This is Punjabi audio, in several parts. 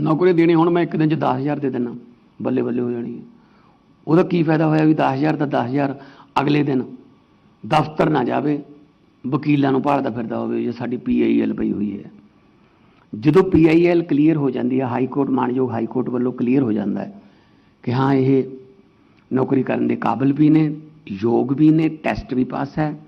ਨੌਕਰੀ ਦੇਣੀ, ਹੁਣ ਮੈਂ ਇੱਕ ਦਿਨ ਚ 10000 ਦੇ ਦੇਣਾ ਬੱਲੇ ਬੱਲੇ ਹੋ ਜਾਣੀ ਹੈ। ਉਹਦਾ ਕੀ ਫਾਇਦਾ ਹੋਇਆ ਵੀ 10000 ਦਾ 10000 ਅਗਲੇ ਦਿਨ ਦਫ਼ਤਰ ਨਾ ਜਾਵੇ, ਵਕੀਲਾਂ ਨੂੰ ਭਾਲਦਾ ਫਿਰਦਾ ਹੋਵੇ ਜੇ ਸਾਡੀ ਪੀਆਈਐਲ ਪਈ ਹੋਈ ਹੈ। ਜਦੋਂ ਪੀਆਈਐਲ ਕਲੀਅਰ ਹੋ ਜਾਂਦੀ ਹੈ ਹਾਈ ਕੋਰਟ ਮਾਨਯੋਗ ਹਾਈ ਕੋਰਟ ਵੱਲੋਂ ਕਲੀਅਰ ਹੋ ਜਾਂਦਾ ਹੈ ਕਿ ਹਾਂ, ਇਹ ਨੌਕਰੀ ਕਰਨ ਦੇ ਕਾਬਿਲ ਵੀ ਨੇ, ਯੋਗ ਵੀ ਨੇ ਟੈਸਟ ਵੀ ਪਾਸ ਹੈ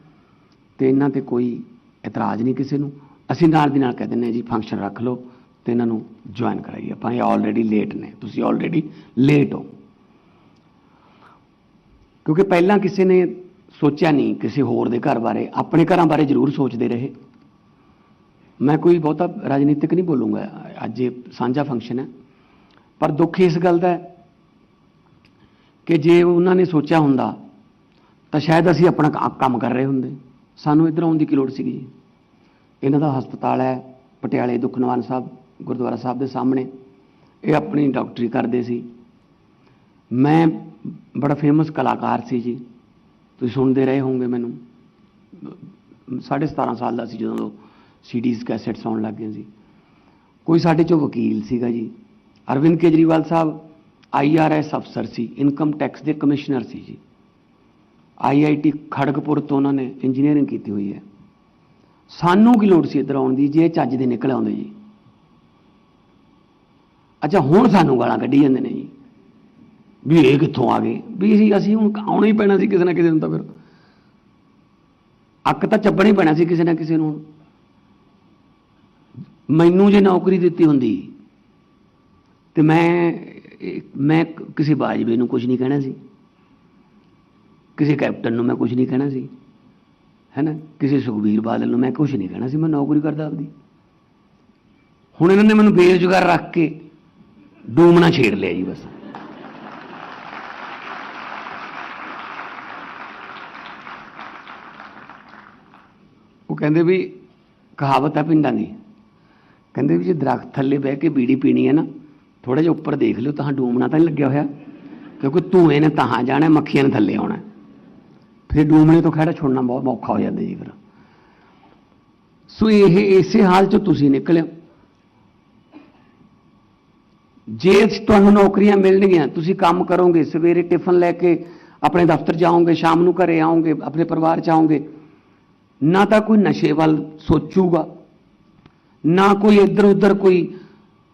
ਤੇ ਇਹਨਾਂ ਤੇ ਕੋਈ ਇਤਰਾਜ਼ ਨਹੀਂ ਕਿਸੇ ਨੂੰ। ਅਸੀਂ ਨਾਲ ਦੀ ਨਾਲ ਕਹਿ ਦਿੰਦੇ ਹਾਂ ਜੀ ਫੰਕਸ਼ਨ ਰੱਖ ਲਓ। ਤੇ ਇਹਨਾਂ ਨੂੰ ਜੁਆਇਨ ਕਰਾਈਏ ਆਪਾਂ ਇਹ ਆਲਰੇਡੀ ਲੇਟ ਨੇ। ਤੁਸੀਂ ਆਲਰੇਡੀ ਲੇਟ ਹੋ। ਕਿਉਂਕਿ ਪਹਿਲਾਂ ਕਿਸੇ ਨੇ ਸੋਚਿਆ ਨਹੀਂ ਕਿਸੇ ਹੋਰ ਦੇ ਘਰ ਬਾਰੇ। ਆਪਣੇ ਘਰਾਂ ਬਾਰੇ ਜ਼ਰੂਰ ਸੋਚਦੇ ਰਹੇ। ਮੈਂ ਕੋਈ ਬਹੁਤਾ ਰਾਜਨੀਤਿਕ ਨਹੀਂ ਬੋਲੂੰਗਾ। ਅੱਜ ਇਹ ਸਾਂਝਾ ਫੰਕਸ਼ਨ ਹੈ। ਪਰ ਦੁੱਖ ਇਸ ਗੱਲ ਦਾ ਕਿ ਜੇ ਉਹਨਾਂ ਨੇ ਸੋਚਿਆ ਹੁੰਦਾ, ਤਾਂ ਸ਼ਾਇਦ ਅਸੀਂ ਆਪਣਾ ਕੰਮ ਕਰ ਰਹੇ ਹੁੰਦੇ। ਸਾਨੂੰ ਇੱਧਰ ਆਉਣ ਦੀ ਕੀ ਲੋੜ ਸੀਗੀ ਇਹਨਾਂ ਦਾ ਹਸਪਤਾਲ ਹੈ, ਪਟਿਆਲੇ ਦੁਖਨਵਾਨ ਸਾਹਿਬ। ਗੁਰਦੁਆਰਾ ਸਾਹਿਬ ਦੇ ਸਾਹਮਣੇ, ਇਹ ਆਪਣੀ ਡਾਕਟਰੀ ਕਰਦੇ ਸੀ। ਮੈਂ ਬੜਾ ਫੇਮਸ ਕਲਾਕਾਰ ਸੀ ਜੀ। ਤੁਸੀਂ ਸੁਣਦੇ ਰਹੇ ਹੋਵੋਗੇ ਮੈਨੂੰ। ਸਾਢੇ 17 ਸਾਲ ਦਾ ਸੀ ਜਦੋਂ ਸੀਡੀਜ਼ ਕੈਸੇਟਸ ਆਉਣ ਲੱਗ ਗਏ ਸੀ। ਕੋਈ ਸਾਡੇ ਚੋਂ ਵਕੀਲ ਸੀਗਾ ਜੀ। ਅਰਵਿੰਦ ਕੇਜਰੀਵਾਲ ਸਾਹਿਬ ਆਈਆਰਐਸ ਅਫਸਰ ਸੀ ਇਨਕਮ ਟੈਕਸ ਦੇ ਕਮਿਸ਼ਨਰ ਸੀ ਜੀ। ਆਈਆਈਟੀ ਖੜਗਪੁਰ ਤੋਂ ਉਹਨਾਂ ਨੇ ਇੰਜੀਨੀਅਰਿੰਗ ਕੀਤੀ ਹੋਈ ਹੈ। ਸਾਨੂੰ ਕੀ ਲੋੜ ਸੀ ਇੱਧਰ ਆਉਣ ਦੀ? ਜੇ ਇਹ ਚੱਜ ਦੇ ਨਿਕਲ ਆਉਂਦੇ ਜੀ। ਅੱਛਾ, ਹੁਣ ਸਾਨੂੰ ਗਾਲਾਂ ਕੱਢੀ ਜਾਂਦੇ ਨੇ ਜੀ। ਵੀ ਇਹ ਕਿੱਥੋਂ ਆ ਗਏ? ਵੀ ਅਸੀਂ ਅਸੀਂ ਹੁਣ ਆਉਣਾ ਹੀ ਪੈਣਾ ਸੀ ਕਿਸੇ ਨਾ ਕਿਸੇ ਨੂੰ ਤਾਂ ਫਿਰ। ਅੱਕ ਤਾਂ ਚੱਪਣਾ ਹੀ ਪੈਣਾ ਸੀ ਕਿਸੇ ਨਾ ਕਿਸੇ ਨੂੰ ਮੈਨੂੰ ਜੇ ਨੌਕਰੀ ਦਿੱਤੀ ਹੁੰਦੀ, ਤੇ ਮੈਂ ਮੈਂ ਕਿਸੇ ਬਾਜਵੇ ਨੂੰ ਕੁਝ ਨਹੀਂ ਕਹਿਣਾ ਸੀ। ਕਿਸੇ ਕੈਪਟਨ ਨੂੰ ਮੈਂ ਕੁਝ ਨਹੀਂ ਕਹਿਣਾ ਸੀ। ਹੈਨਾ? ਕਿਸੇ ਸੁਖਬੀਰ ਬਾਦਲ ਨੂੰ ਮੈਂ ਕੁਝ ਨਹੀਂ ਕਹਿਣਾ ਸੀ। ਮੈਂ ਨੌਕਰੀ ਕਰਦਾ ਆਪਦੀ। ਹੁਣ ਇਹਨਾਂ ਨੇ ਮੈਨੂੰ ਬੇਰੁਜ਼ਗਾਰ ਰੱਖ ਕੇ ਡੂਮਣਾ ਛੇੜ ਲਿਆ ਜੀ ਬਸ ਉਹ ਕਹਿੰਦੇ ਵੀ ਕਹਾਵਤ ਹੈ ਪਿੰਡਾਂ ਦੀ ਕਹਿੰਦੇ ਵੀ ਜੇ ਦਰਖਤ ਥੱਲੇ ਬਹਿ ਕੇ ਬੀੜੀ ਪੀਣੀ ਹੈ ਨਾ ਥੋੜਾ ਜਿਹਾ ਉੱਪਰ ਦੇਖ ਲਿਓ ਤਾਂ ਡੂਮਣਾ ਤਾਂ ਨਹੀਂ ਲੱਗਿਆ ਹੋਇਆ ਕਿਉਂਕਿ ਧੂਏ ਨੇ ਤਾਂ ਜਾਣਾ ਮੱਖੀਆਂ ਨੇ ਥੱਲੇ ਆਉਣਾ ਫਿਰ ਡੂਮਣੇ ਤੋਂ ਖੜਾ ਛੁੱਟਣਾ ਬਹੁਤ ਔਖਾ ਹੋ ਜਾਂਦਾ ਜੀ ਫਿਰ ਸੋ ਇਹ ਇਸੇ ਹਾਲ ਚੋਂ ਤੁਸੀਂ ਨਿਕਲਿਓ ਜੇ ਤੁਹਾਨੂੰ ਨੌਕਰੀਆਂ ਮਿਲਣਗੀਆਂ, ਤੁਸੀਂ ਕੰਮ ਕਰੋਗੇ, ਸਵੇਰੇ ਟਿਫਨ ਲੈ ਕੇ ਆਪਣੇ ਦਫ਼ਤਰ ਜਾਓਗੇ, ਸ਼ਾਮ ਨੂੰ ਘਰੇ ਆਓਗੇ, ਆਪਣੇ ਪਰਿਵਾਰ ਚ ਆਓਗੇ, ਨਾ ਤਾਂ ਕੋਈ ਨਸ਼ੇ ਵੱਲ ਸੋਚੂਗਾ, ਨਾ ਕੋਈ ਇੱਧਰ ਉੱਧਰ ਕੋਈ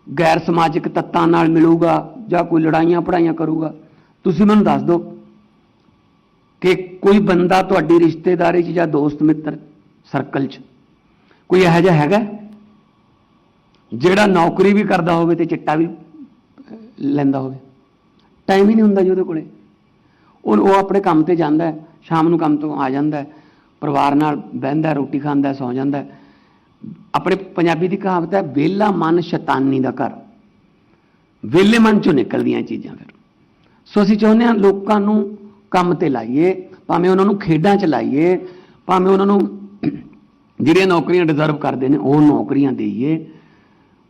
ਗੈਰ ਸਮਾਜਿਕ ਤੱਤਾਂ ਨਾਲ ਮਿਲੂਗਾ, ਜਾਂ ਕੋਈ ਲੜਾਈਆਂ ਪੜਾਈਆਂ ਕਰੂਗਾ। ਤੁਸੀਂ ਮੈਨੂੰ ਦੱਸ ਦਿਓ ਕਿ ਕੋਈ ਬੰਦਾ ਤੁਹਾਡੀ ਰਿਸ਼ਤੇਦਾਰੀ 'ਚ ਜਾਂ ਦੋਸਤ ਮਿੱਤਰ ਸਰਕਲ 'ਚ ਕੋਈ ਇਹੋ ਜਿਹਾ ਹੈਗਾ? ਜਿਹੜਾ ਨੌਕਰੀ ਵੀ ਕਰਦਾ ਹੋਵੇ ਤੇ ਚਿੱਟਾ ਵੀ ਲੈਂਦਾ ਹੋਵੇ। ਟਾਈਮ ਹੀ ਨਹੀਂ ਹੁੰਦਾ ਜੀ ਉਹਦੇ ਕੋਲੇ। ਉਹ ਉਹ ਆਪਣੇ ਕੰਮ ਤੇ ਜਾਂਦਾ ਹੈ ਸ਼ਾਮ ਨੂੰ ਕੰਮ ਤੋਂ ਆ ਜਾਂਦਾ ਹੈ ਪਰਿਵਾਰ ਨਾਲ ਬਹਿੰਦਾ ਰੋਟੀ ਖਾਂਦਾ ਹੈ, ਸੌ ਜਾਂਦਾ ਆਪਣੇ ਪੰਜਾਬੀ ਦੀ ਕਹਾਵਤ ਹੈ ਵਿਹਲਾ ਮਨ ਸ਼ੈਤਾਨੀ ਦਾ ਘਰ। ਵਿਹਲੇ ਮਨ ਚੋਂ ਨਿਕਲਦੀਆਂ ਚੀਜ਼ਾਂ ਫਿਰ। ਸੋ ਅਸੀਂ ਚਾਹੁੰਦੇ ਹਾਂ ਲੋਕਾਂ ਨੂੰ ਕੰਮ ਤੇ ਲਾਈਏ ਭਾਵੇਂ ਉਹਨਾਂ ਨੂੰ ਖੇਡਾਂ 'ਚ ਲਾਈਏ ਭਾਵੇਂ ਉਹਨਾਂ ਨੂੰ ਜਿਹੜੀਆਂ ਨੌਕਰੀਆਂ ਡਿਜ਼ਰਵ ਕਰਦੇ ਨੇ ਉਹ ਨੌਕਰੀਆਂ ਦੇਈਏ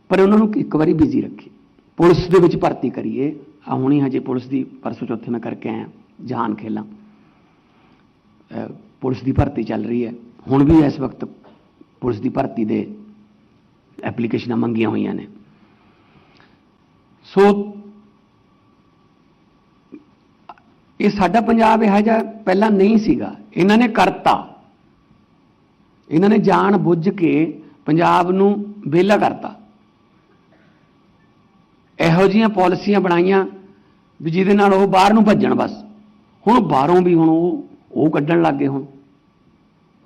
ਪਰ ਉਹਨਾਂ ਨੂੰ ਇੱਕ ਵਾਰੀ ਬਿਜ਼ੀ ਰੱਖੀਏ। ਪੁਲਿਸ ਦੇ ਵਿੱਚ ਭਰਤੀ ਕਰੀਏ ਆ ਹੁਣੀ ਹਜੇ ਪੁਲਿਸ ਦੀ ਪਰਸੋਂ ਚੌਥੇ ਮੈਂ ਕਰਕੇ ਆਇਆ ਜਹਾਨ ਖੇਲਾਂ। ਪੁਲਿਸ ਦੀ ਭਰਤੀ ਚੱਲ ਰਹੀ ਹੈ। ਹੁਣ ਵੀ ਇਸ ਵਕਤ ਪੁਲਿਸ ਦੀ ਭਰਤੀ ਦੇ ਐਪਲੀਕੇਸ਼ਨਾਂ ਮੰਗੀਆਂ ਹੋਈਆਂ ਨੇ। ਸੋ, ਇਹ ਸਾਡਾ ਪੰਜਾਬ ਇਹੋ ਜਿਹਾ ਪਹਿਲਾਂ ਨਹੀਂ ਸੀਗਾ। ਇਹਨਾਂ ਨੇ ਕਰਤਾ। ਇਹਨਾਂ ਨੇ ਜਾਣ ਬੁੱਝ ਕੇ ਪੰਜਾਬ ਨੂੰ ਵਿਹਲਾ ਕਰਤਾ। ਇਹੋ ਜੀਆਂ ਪਾਲਿਸੀਆਂ ਬਣਾਈਆਂ ਵੀ ਜਿਹਦੇ ਨਾਲ ਉਹ ਬਾਹਰ ਨੂੰ ਭੱਜਣ ਬਸ। ਹੁਣ ਬਾਹਰੋਂ ਵੀ ਹੁਣ ਉਹ ਉਹ ਕੱਢਣ ਲੱਗ ਗਏ ਹੁਣ।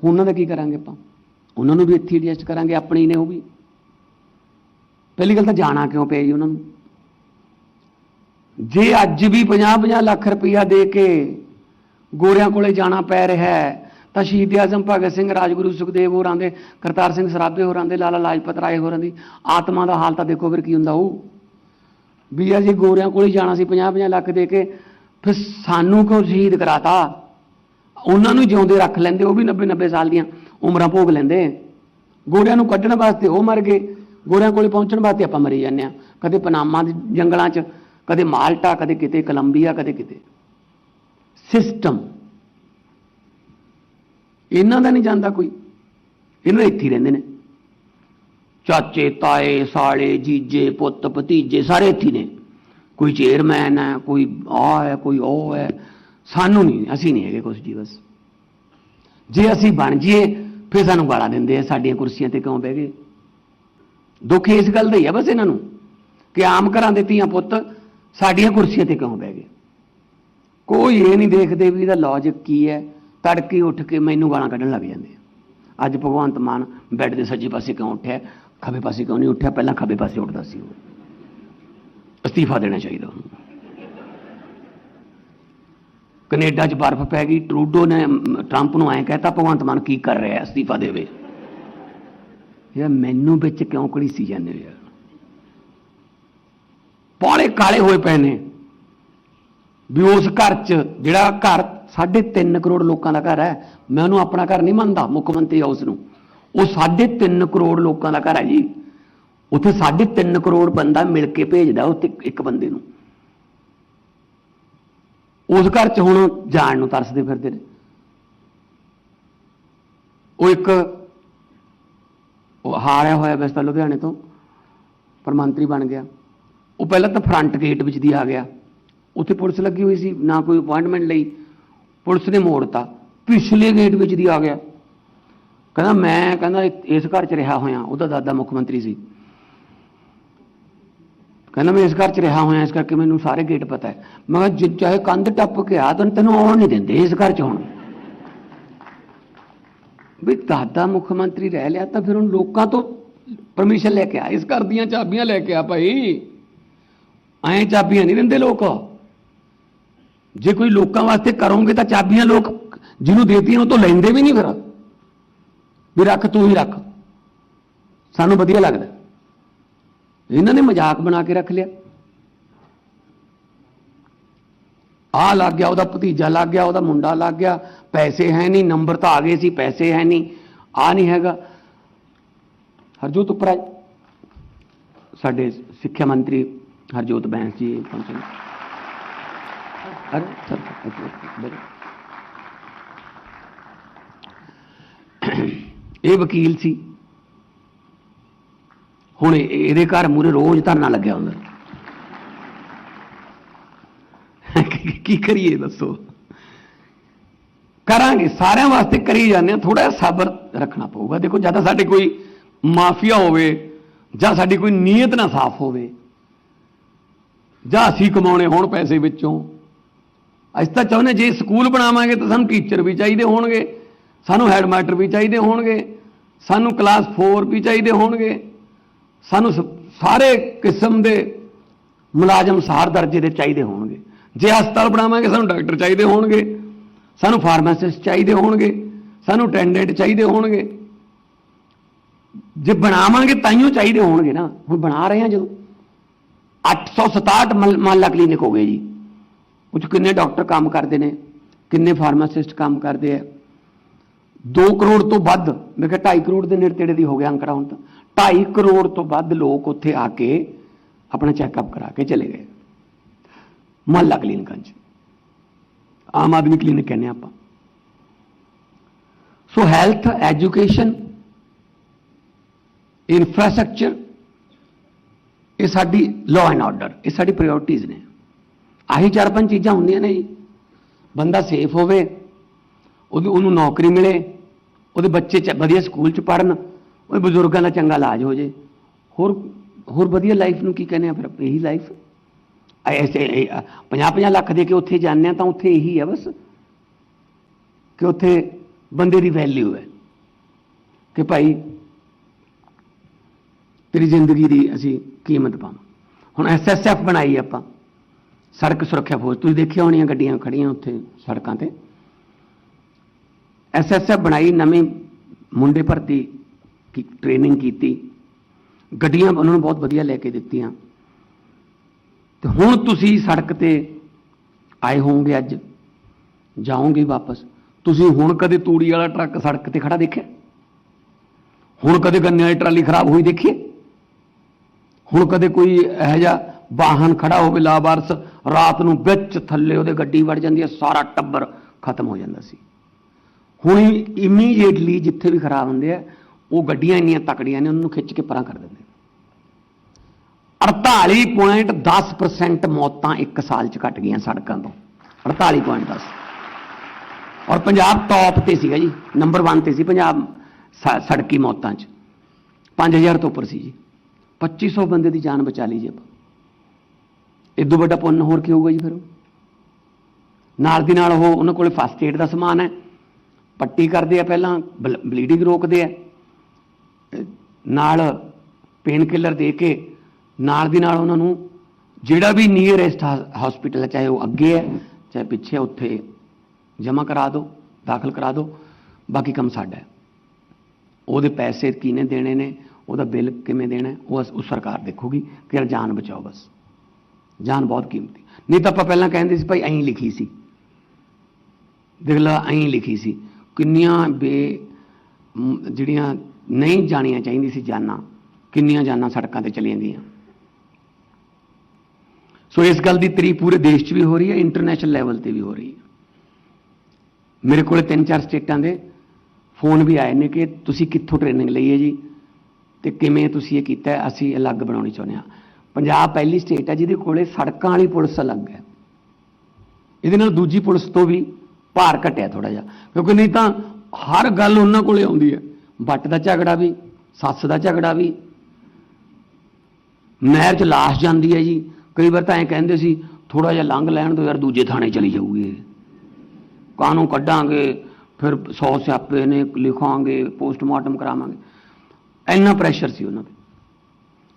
ਉਹਨਾਂ ਦਾ ਕੀ ਕਰਾਂਗੇ ਆਪਾਂ? ਉਹਨਾਂ ਨੂੰ ਵੀ ਇੱਥੇ ਐਡਜਸਟ ਕਰਾਂਗੇ, ਆਪਣੇ ਨੇ ਉਹ ਵੀ। ਪਹਿਲੀ ਗੱਲ ਤਾਂ ਜਾਣਾ ਕਿਉਂ ਪਿਆ ਜੀ ਉਹਨਾਂ ਨੂੰ? ਜੇ ਅੱਜ ਵੀ 50-50 ਲੱਖ ਰੁਪਈਆ ਦੇ ਕੇ ਗੋਰਿਆਂ ਕੋਲੇ ਜਾਣਾ ਪੈ ਰਿਹਾ ਹੈ, ਤਾਂ ਸ਼ਹੀਦ ਆਜ਼ਮ ਭਗਤ ਸਿੰਘ, ਰਾਜਗੁਰੂ ਸੁਖਦੇਵ ਹੋਰਾਂ ਦੇ, ਕਰਤਾਰ ਸਿੰਘ ਸਰਾਭੇ ਹੋਰਾਂ ਦੇ, ਲਾਲਾ ਲਾਜਪਤ ਰਾਏ ਹੋਰਾਂ ਦੀ ਆਤਮਾ ਦਾ ਹਾਲ ਤਾਂ ਦੇਖੋ ਫਿਰ ਕੀ ਹੁੰਦਾ ਉਹ ਵੀ ਅਸੀਂ ਗੋਰਿਆਂ ਕੋਲ ਹੀ ਜਾਣਾ ਸੀ 50-50 ਲੱਖ ਦੇ ਕੇ। ਫਿਰ ਸਾਨੂੰ ਕਿਉਂ ਸ਼ਹੀਦ ਕਰਾਤਾ? ਉਹਨਾਂ ਨੂੰ ਜਿਉਂਦੇ ਰੱਖ ਲੈਂਦੇ, ਉਹ ਵੀ 90-90 ਸਾਲ ਦੀਆਂ ਉਮਰਾਂ ਭੋਗ ਲੈਂਦੇ। ਗੋਰਿਆਂ ਨੂੰ ਕੱਢਣ ਵਾਸਤੇ ਉਹ ਮਰ ਗਏ। ਗੋਰਿਆਂ ਕੋਲੇ ਪਹੁੰਚਣ ਵਾਸਤੇ ਆਪਾਂ ਮਰੀ ਜਾਂਦੇ ਆ ਕਦੇ ਪਨਾਮਾ ਦੇ ਜੰਗਲਾਂ 'ਚ, ਕਦੇ ਮਾਲਟਾ, ਕਦੇ ਕਿਤੇ ਕੋਲੰਬੀਆ, ਕਦੇ ਕਿਤੇ। ਸਿਸਟਮ ਇਹਨਾਂ ਦਾ ਨਹੀਂ ਜਾਂਦਾ ਕੋਈ। ਇਹਨਾਂ ਦੇ ਇੱਥੇ ਹੀ ਰਹਿੰਦੇ ਨੇ। ਚਾਚੇ, ਤਾਏ, ਸਾਲੇ, ਜੀਜੇ, ਪੁੱਤ, ਭਤੀਜੇ ਸਾਰੇ ਇੱਥੇ ਨੇ। ਕੋਈ ਚੇਅਰਮੈਨ ਹੈ, ਕੋਈ ਆ ਹੈ, ਕੋਈ ਉਹ ਹੈ, ਸਾਨੂੰ ਨਹੀਂ, ਅਸੀਂ ਨਹੀਂ ਹੈਗੇ ਕੁਛ ਜੀ ਬਸ। ਜੇ ਅਸੀਂ ਬਣ ਜਾਈਏ, ਫਿਰ ਸਾਨੂੰ ਗਾਲਾਂ ਦਿੰਦੇ ਆ ਸਾਡੀਆਂ ਕੁਰਸੀਆਂ ਤੇ ਕਿਉਂ ਬਹਿ ਗਏ? ਦੁੱਖ ਇਸ ਗੱਲ ਦਾ ਹੀ ਆ ਬਸ ਇਹਨਾਂ ਨੂੰ, ਕਿ ਆਮ ਘਰਾਂ ਦੇ ਧੀਆਂ ਪੁੱਤ ਸਾਡੀਆਂ ਕੁਰਸੀਆਂ ਤੇ ਕਿਉਂ ਬਹਿ ਗਏ? ਕੋਈ ਇਹ ਨਹੀਂ ਦੇਖਦੇ ਵੀ ਇਹਦਾ ਲੌਜਿਕ ਕੀ ਹੈ? ਤੜਕੇ ਉੱਠ ਕੇ ਮੈਨੂੰ ਗਾਲਾਂ ਕੱਢਣ ਲੱਗ ਜਾਂਦੇ ਅੱਜ ਭਗਵੰਤ ਮਾਨ ਬੈੱਡ ਦੇ ਸੱਜੇ ਪਾਸੇ ਕਿਉਂ ਉੱਠਿਆ? ਖੱਬੇ ਪਾਸੇ ਕਿਉਂ ਨਹੀਂ ਉੱਠਿਆ? ਪਹਿਲਾਂ ਖੱਬੇ ਪਾਸੇ ਉੱਠਦਾ ਸੀ ਉਹ। ਅਸਤੀਫਾ ਦੇਣਾ ਚਾਹੀਦਾ ਉਹਨੂੰ। ਕੈਨੇਡਾ 'ਚ ਬਰਫ਼ ਪੈ ਗਈ, ਟਰੂਡੋ ਨੇ ਟਰੰਪ ਨੂੰ ਐਂ ਕਹਿਤਾ, ਭਗਵੰਤ ਮਾਨ ਕੀ ਕਰ ਰਿਹਾ ਅਸਤੀਫਾ ਦੇਵੇ। ਯਾਰ ਮੈਨੂੰ ਵਿੱਚ ਕਿਉਂ ਘੜੀਸੀ ਜਾਂਦੇ ਯਾਰ? ਪਾਲੇ ਕਾਲੇ ਹੋਏ ਪਏ ਨੇ। ਵੀ ਉਸ ਘਰ 'ਚ ਜਿਹੜਾ ਘਰ 3.5 ਕਰੋੜ ਲੋਕਾਂ ਦਾ ਘਰ ਹੈ, ਮੈਂ ਉਹਨੂੰ ਆਪਣਾ ਘਰ ਨਹੀਂ ਮੰਨਦਾ, ਮੁੱਖ ਮੰਤਰੀ ਹਾਊਸ ਨੂੰ। ਉਹ 3.5 ਕਰੋੜ ਲੋਕਾਂ ਦਾ ਘਰ ਹੈ ਜੀ। ਉੱਥੇ 3.5 ਕਰੋੜ ਬੰਦਾ ਮਿਲ ਕੇ ਭੇਜਦਾ ਉੱਥੇ ਇੱਕ ਬੰਦੇ ਨੂੰ। ਉਸ ਘਰ 'ਚ ਹੁਣ ਜਾਣ ਨੂੰ ਤਰਸਦੇ ਫਿਰਦੇ ਨੇ। ਉਹ ਇੱਕ ਉਹ ਹਾਰਿਆ ਹੋਇਆ ਵੈਸੇ ਤਾਂ ਲੁਧਿਆਣੇ ਤੋਂ, ਪਰ ਮੰਤਰੀ ਬਣ ਗਿਆ। ਉਹ ਪਹਿਲਾਂ ਤਾਂ ਫਰੰਟ ਗੇਟ ਵਿੱਚ ਦੀ ਆ ਗਿਆ। ਉੱਥੇ ਪੁਲਿਸ ਲੱਗੀ ਹੋਈ ਸੀ, ਨਾ ਕੋਈ ਅਪਾਇੰਟਮੈਂਟ ਲਈ। ਪੁਲਿਸ ਨੇ ਮੋੜਤਾ। ਪਿਛਲੇ ਗੇਟ ਵਿੱਚ ਦੀ ਆ ਗਿਆ। ਕਹਿੰਦਾ ਮੈਂ ਕਹਿੰਦਾ ਇਸ ਘਰ 'ਚ ਰਿਹਾ ਹੋਇਆ, ਉਹਦਾ ਦਾਦਾ ਮੁੱਖ ਮੰਤਰੀ ਸੀ। ਕਹਿੰਦਾ ਮੈਂ ਇਸ ਘਰ 'ਚ ਰਿਹਾ ਹੋਇਆ, ਇਸ ਕਰਕੇ ਮੈਨੂੰ ਸਾਰੇ ਗੇਟ ਪਤਾ ਹੈ। ਮੈਂ ਕਿਹਾ, ਜੇ ਚਾਹੇ ਕੰਧ ਟੱਪ ਕੇ ਆ, ਤੈਨੂੰ ਤੈਨੂੰ ਆਉਣ ਨਹੀਂ ਦਿੰਦੇ ਇਸ ਘਰ 'ਚ ਹੁਣ। ਵੀ ਦਾਦਾ ਮੁੱਖ ਮੰਤਰੀ ਰਹਿ ਲਿਆ ਤਾਂ ਫਿਰ ਹੁਣ ਲੋਕਾਂ ਤੋਂ ਪਰਮਿਸ਼ਨ ਲੈ ਕੇ ਆ, ਇਸ ਘਰ ਦੀਆਂ ਚਾਬੀਆਂ ਲੈ ਕੇ ਆ ਭਾਈ। ਐਂ ਚਾਬੀਆਂ ਨਹੀਂ ਦਿੰਦੇ ਲੋਕ। ਜੇ ਕੋਈ ਲੋਕਾਂ ਵਾਸਤੇ ਕਰੋਗੇ ਤਾਂ ਚਾਬੀਆਂ ਲੋਕ ਜਿਹਨੂੰ ਦੇਤੀਆਂ, ਉਹ ਤੋਂ ਲੈਂਦੇ ਵੀ ਨਹੀਂ ਫਿਰ। ਵੀ ਰੱਖ, ਤੂੰ ਹੀ ਰੱਖ। ਸਾਨੂੰ ਵਧੀਆ ਲੱਗਦਾ। ਇਹਨਾਂ ਨੇ ਮਜ਼ਾਕ ਬਣਾ ਕੇ ਰੱਖ ਲਿਆ। ਆ ਲੱਗ ਗਿਆ, ਉਹਦਾ ਭਤੀਜਾ ਲੱਗ ਗਿਆ, ਉਹਦਾ ਮੁੰਡਾ ਲੱਗ ਗਿਆ। ਪੈਸੇ ਹੈ ਨਹੀਂ, ਨੰਬਰ ਤਾਂ ਆ ਗਏ ਸੀ, ਪੈਸੇ ਹੈ ਨਹੀਂ। ਆ ਨਹੀਂ ਹੈਗਾ। ਹਰਜੋਤ ਉਪਰਾ ਸਾਡੇ ਸਿੱਖਿਆ ਮੰਤਰੀ ਹਰਜੋਤ ਬੈਂਸ ਜੀ ਪਹੁੰਚੇ ਨੇ। ਸਰ ਇਹ ਵਕੀਲ ਸੀ। ਹੁਣ ਇਹਦੇ ਘਰ ਮੂਰੇ ਰੋਜ਼ ਧਰਨਾ ਲੱਗਿਆ ਹੁੰਦਾ। ਕੀ- ਕਰੀਏ ਦੱਸੋ? ਕਰਾਂਗੇ, ਸਾਰਿਆਂ ਵਾਸਤੇ ਕਰੀ ਜਾਂਦੇ ਆ ਥੋੜਾ ਜਿਹਾ ਸਬਰ ਰੱਖਣਾ ਪਊਗਾ। ਦੇਖੋ ਜਦ ਤੱਕ ਸਾਡੇ ਕੋਈ ਮਾਫੀਆ ਹੋਵੇ, ਜਾਂ ਸਾਡੀ ਕੋਈ ਨੀਅਤ ਨਾ ਸਾਫ਼ ਹੋਵੇ। ਜਾਂ ਅਸੀਂ ਕਮਾਉਣੇ ਹੋਣ ਪੈਸੇ ਵਿੱਚੋਂ। ਅਸੀਂ ਤਾਂ ਚਾਹੁੰਦੇ ਜੇ ਸਕੂਲ ਬਣਾਵਾਂਗੇ ਤਾਂ ਸਾਨੂੰ ਟੀਚਰ ਵੀ ਚਾਹੀਦੇ ਹੋਣਗੇ, ਸਾਨੂੰ ਹੈਡਮਾਸਟਰ ਵੀ ਚਾਹੀਦੇ ਹੋਣਗੇ। ਸਾਨੂੰ ਕਲਾਸ 4 ਵੀ ਚਾਹੀਦੇ ਹੋਣਗੇ। ਸਾਨੂੰ ਸ- ਸਾਰੇ ਕਿਸਮ ਦੇ ਮੁਲਾਜ਼ਮ ਸਾਰ ਦਰਜੇ ਦੇ ਚਾਹੀਦੇ ਹੋਣਗੇ। ਜੇ ਹਸਪਤਾਲ ਬਣਾਵਾਂਗੇ, ਸਾਨੂੰ ਡਾਕਟਰ ਚਾਹੀਦੇ ਹੋਣਗੇ। ਸਾਨੂੰ ਫਾਰਮਾਸਿਸਟ ਚਾਹੀਦੇ ਹੋਣਗੇ। ਸਾਨੂੰ ਅਟੈਂਡੈਂਟ ਚਾਹੀਦੇ ਹੋਣਗੇ। ਜੇ ਬਣਾਵਾਂਗੇ ਤਾਈਓ ਚਾਹੀਦੇ ਹੋਣਗੇ ਨਾ। ਹੁਣ ਬਣਾ ਰਹੇ ਹਾਂ ਜਦੋਂ। 867 ਮਲ- ਮਹੱਲਾ ਕਲੀਨਿਕ ਹੋ ਗਏ ਜੀ। ਉਹ ਕਿੰਨੇ ਡਾਕਟਰ ਕੰਮ ਕਰਦੇ ਨੇ, ਕਿੰਨੇ ਫਾਰਮਾਸਿਸਟ ਕੰਮ ਕਰਦੇ ਆ। 2 ਕਰੋੜ ਤੋਂ ਵੱਧ ਮੈਂ ਕਿਹਾ 2.5 ਕਰੋੜ ਦੇ ਨੇੜੇ ਤੇੜੇ ਦੀ ਹੋ ਗਿਆ ਅੰਕੜਾ ਹੁਣ ਤਾਂ 2.5 ਕਰੋੜ ਤੋਂ ਵੱਧ ਲੋਕ ਉੱਥੇ ਆ ਕੇ ਆਪਣਾ ਚੈੱਕਅਪ ਕਰਾ ਕੇ ਚਲੇ ਗਏ ਮਹੱਲਾ ਕਲੀਨਿਕਾਂ 'ਚ ਆਮ ਆਦਮੀ ਕਲੀਨਿਕ ਕਹਿੰਦੇ ਆਪਾਂ ਸੋ ਹੈਲਥ ਐਜੂਕੇਸ਼ਨ ਇਨਫਰਾਸਟ੍ਰਕਚਰ ਇਹ ਸਾਡੀ ਲਾਅ ਐਂਡ ਆਰਡਰ ਇਹ ਸਾਡੀ ਪ੍ਰਾਇੋਰਟੀਜ਼ ਨੇ ਆਹੀ ਚਾਰ ਪੰਜ ਚੀਜ਼ਾਂ ਹੁੰਦੀਆਂ ਨੇ ਜੀ ਬੰਦਾ ਸੇਫ ਹੋਵੇ ਉਹਦੀ ਉਹਨੂੰ ਨੌਕਰੀ ਮਿਲੇ ਉਹਦੇ ਬੱਚੇ ਚ ਵਧੀਆ ਸਕੂਲ ਚ ਪੜਨ ਉਹਦੇ ਬਜ਼ੁਰਗਾਂ ਦਾ ਚੰਗਾ ਇਲਾਜ ਹੋ ਜੇ। ਹੋਰ ਹੋਰ ਵਧੀਆ ਲਾਈਫ ਨੂੰ ਕੀ ਕਹਿੰਦੇ ਆ ਫਿਰ? ਇਹੀ ਲਾਈਫ ਐਸੇ 50-50 ਲੱਖ ਦੇ ਕੇ ਉੱਥੇ ਜਾਂਦੇ ਆ ਤਾਂ ਉੱਥੇ ਇਹੀ ਹੈ ਬਸ। ਕਿ ਉੱਥੇ ਬੰਦੇ ਦੀ ਵੈਲਿਊ ਹੈ। ਕਿ ਭਾਈ ਤੇਰੀ ਜ਼ਿੰਦਗੀ ਦੀ ਅਸੀਂ ਕੀਮਤ ਪਾਵਾਂ। ਹੁਣ ਐਸਐਸਐਫ ਬਣਾਈ ਆਪਾਂ। ਸੜਕ ਸੁਰੱਖਿਆ ਫੌਜ ਤੁਸੀਂ ਦੇਖਿਆ ਹੋਣੀਆਂ ਗੱਡੀਆਂ ਖੜੀਆਂ ਉੱਥੇ ਸੜਕਾਂ ਤੇ। ਐਸਐਸਐਫ ਬਣਾਈ, ਨਵੇਂ ਮੁੰਡੇ ਭਰਤੀ ਕੀ ਟ੍ਰੇਨਿੰਗ ਕੀਤੀ। ਗੱਡੀਆਂ ਉਹਨਾਂ ਨੂੰ ਬਹੁਤ ਵਧੀਆ ਲੈ ਕੇ ਦਿੱਤੀਆਂ। ਤੇ ਹੁਣ ਤੁਸੀਂ ਸੜਕ ਤੇ ਆਏ ਹੋਵੋਗੇ ਅੱਜ, ਜਾਓਗੇ ਵਾਪਸ। ਤੁਸੀਂ ਹੁਣ ਕਦੇ ਤੂੜੀ ਵਾਲਾ ਟਰੱਕ ਸੜਕ ਤੇ ਖੜਾ ਦੇਖਿਆ? ਹੁਣ ਕਦੇ ਗੰਨੇ ਵਾਲੀ ਟਰਾਲੀ ਖਰਾਬ ਹੋਈ ਦੇਖੀ? ਹੁਣ ਕਦੇ ਕੋਈ ਇਹੋ ਜਿਹਾ ਵਾਹਨ ਖੜਾ ਹੋਵੇ ਲਾਵਾਰਸ, ਰਾਤ ਨੂੰ ਵਿੱਚ ਥੱਲੇ ਉਹਦੇ ਗੱਡੀ ਵੜ ਜਾਂਦੀ ਹੈ, ਸਾਰਾ ਟੱਬਰ ਖਤਮ ਹੋ ਜਾਂਦਾ ਸੀ। ਹੁਣ ਇਮੀਡੀਏਟਲੀ ਜਿੱਥੇ ਵੀ ਖਰਾਬ ਹੁੰਦੇ ਆ, ਉਹ ਗੱਡੀਆਂ ਇੰਨੀਆਂ ਤਕੜੀਆਂ ਨੇ, ਉਹਨਾਂ ਨੂੰ ਖਿੱਚ ਕੇ ਪਰਾਂ ਕਰ ਦਿੰਦੇ 48.10% ਮੌਤਾਂ ਇੱਕ ਸਾਲ ਚ ਘਟ ਗਈਆਂ ਸੜਕਾਂ ਤੋਂ। 48.10 ਔਰ ਪੰਜਾਬ ਟੌਪ ਤੇ ਸੀਗਾ ਜੀ ਨੰਬਰ 1 ਤੇ ਸੀ ਪੰਜਾਬ ਸ- ਸੜਕੀ ਮੌਤਾਂ ਚ। 5000 ਤੋਂ ਉੱਪਰ ਸੀ ਜੀ। 2500 ਬੰਦੇ ਦੀ ਜਾਨ ਬਚਾ ਲਈ ਜੀ ਆਪਾਂ। ਇਦੋਂ ਵੱਡਾ ਪੁੰਨ ਹੋਰ ਕੀ ਹੋਊਗਾ ਜੀ ਫਿਰ ਉਹ? ਨਾਲ ਦੀ ਨਾਲ ਉਹ ਉਹਨਾਂ ਕੋਲੇ ਫਸਟ ਏਡ ਦਾ ਸਮਾਨ ਹੈ। ਪੱਟੀ ਕਰਦੇ ਆ ਪਹਿਲਾਂ ਬਲੀਡਿੰਗ ਰੋਕਦੇ ਆ। ਨਾਲ ਪੇਨ ਕਿਲਰ ਦੇ ਕੇ ਨਾਲ ਦੀ ਨਾਲ ਉਹਨਾਂ ਨੂੰ ਜਿਹੜਾ ਵੀ ਨੀਅਰੈਸਟ ਹਸਪੀਟਲ ਹੈ ਚਾਹੇ ਉਹ ਅੱਗੇ ਹੈ ਚਾਹੇ ਪਿੱਛੇ ਉੱਥੇ ਜਮ੍ਹਾਂ ਕਰਾ ਦਿਓ ਦਾਖਲ ਕਰਾ ਦਿਓ ਬਾਕੀ ਕੰਮ ਸਾਡਾ ਹੈ ਉਹਦੇ ਪੈਸੇ ਕਿਹਨੇ ਦੇਣੇ ਨੇ, ਉਹਦਾ ਬਿੱਲ ਕਿਵੇਂ ਦੇਣਾ ਉਹ ਅਸ- ਸਰਕਾਰ ਦੇਖੂਗੀ ਕਿ ਜਾਨ ਬਚਾਓ ਬਸ। ਜਾਨ ਬਹੁਤ ਕੀਮਤੀ। ਨਹੀਂ ਤਾਂ ਆਪਾਂ ਪਹਿਲਾਂ ਕਹਿੰਦੇ ਸੀ, ਭਾਈ ਐਂ ਲਿਖੀ ਸੀ। ਦੇਖ ਲਾ, ਐਂ ਲਿਖੀ ਸੀ। ਕਿੰਨੀਆਂ ਬੇ ਜਿਹੜੀਆਂ ਨਹੀਂ ਜਾਣੀਆਂ ਚਾਹੀਦੀ ਸੀ ਜਾਨਾਂ, ਕਿੰਨੀਆਂ ਜਾਨਾਂ ਸੜਕਾਂ ਤੇ ਚਲੀਆਂ ਗਈਆਂ। ਸੋ ਇਸ ਗੱਲ ਦੀ ਤਰੀ ਪੂਰੇ ਦੇਸ਼ 'ਚ ਵੀ ਹੋ ਰਹੀ ਹੈ ਇੰਟਰਨੈਸ਼ਨਲ ਲੈਵਲ ਤੇ ਵੀ ਹੋ ਰਹੀ ਹੈ। ਮੇਰੇ ਕੋਲੇ ਤਿੰਨ ਚਾਰ ਸਟੇਟਾਂ ਦੇ ਫੋਨ ਵੀ ਆਏ ਨੇ ਕਿ ਤੁਸੀਂ ਕਿੱਥੋਂ ਟ੍ਰੇਨਿੰਗ ਲਈ ਹੈ ਜੀ ਤੇ ਕਿਵੇਂ ਤੁਸੀਂ ਇਹ ਕੀਤਾ ਅਸੀਂ ਅਲੱਗ ਬਣਾਉਣੀ ਚਾਹੁੰਦੇ ਹਾਂ। ਪੰਜਾਬ ਪਹਿਲੀ ਸਟੇਟ ਹੈ ਜਿਹਦੇ ਕੋਲੇ ਸੜਕਾਂ ਵਾਲੀ ਪੁਲਿਸ ਅਲੱਗ ਹੈ। ਇਹਦੇ ਨਾਲ ਦੂਜੀ ਪੁਲਿਸ ਤੋਂ ਵੀ ਭਾਰ ਘਟਿਆ ਥੋੜਾ ਜਿਹਾ। ਕਿਉਂਕਿ ਨਹੀਂ ਤਾਂ ਹਰ ਗੱਲ ਉਹਨਾਂ ਕੋਲੇ ਆਉਂਦੀ ਹੈ। ਬੱਟ ਦਾ ਝਗੜਾ ਵੀ, ਸੱਸ ਦਾ ਝਗੜਾ ਵੀ। ਨਹਿਰ 'ਚ ਲਾਸ਼ ਜਾਂਦੀ ਹੈ ਜੀ। ਕਈ ਵਾਰ ਤਾਂ ਐਂ ਕਹਿੰਦੇ ਸੀ ਥੋੜਾ ਜਿਹਾ ਲੰਘ ਲੈਣ ਤੋਂ ਯਾਰ ਦੂਜੇ ਥਾਣੇ ਚਲੀ ਜਾਊਗੀ ਇਹ। ਕਾਨੂੰ ਕੱਢਾਂਗੇ? ਫਿਰ 100 ਸਿਆਪੇ ਨੇ, ਲਿਖਾਂਗੇ, ਪੋਸਟਮਾਰਟਮ ਕਰਾਵਾਂਗੇ। ਇੰਨਾ ਪ੍ਰੈਸ਼ਰ ਸੀ ਉਹਨਾਂ ਤੇ।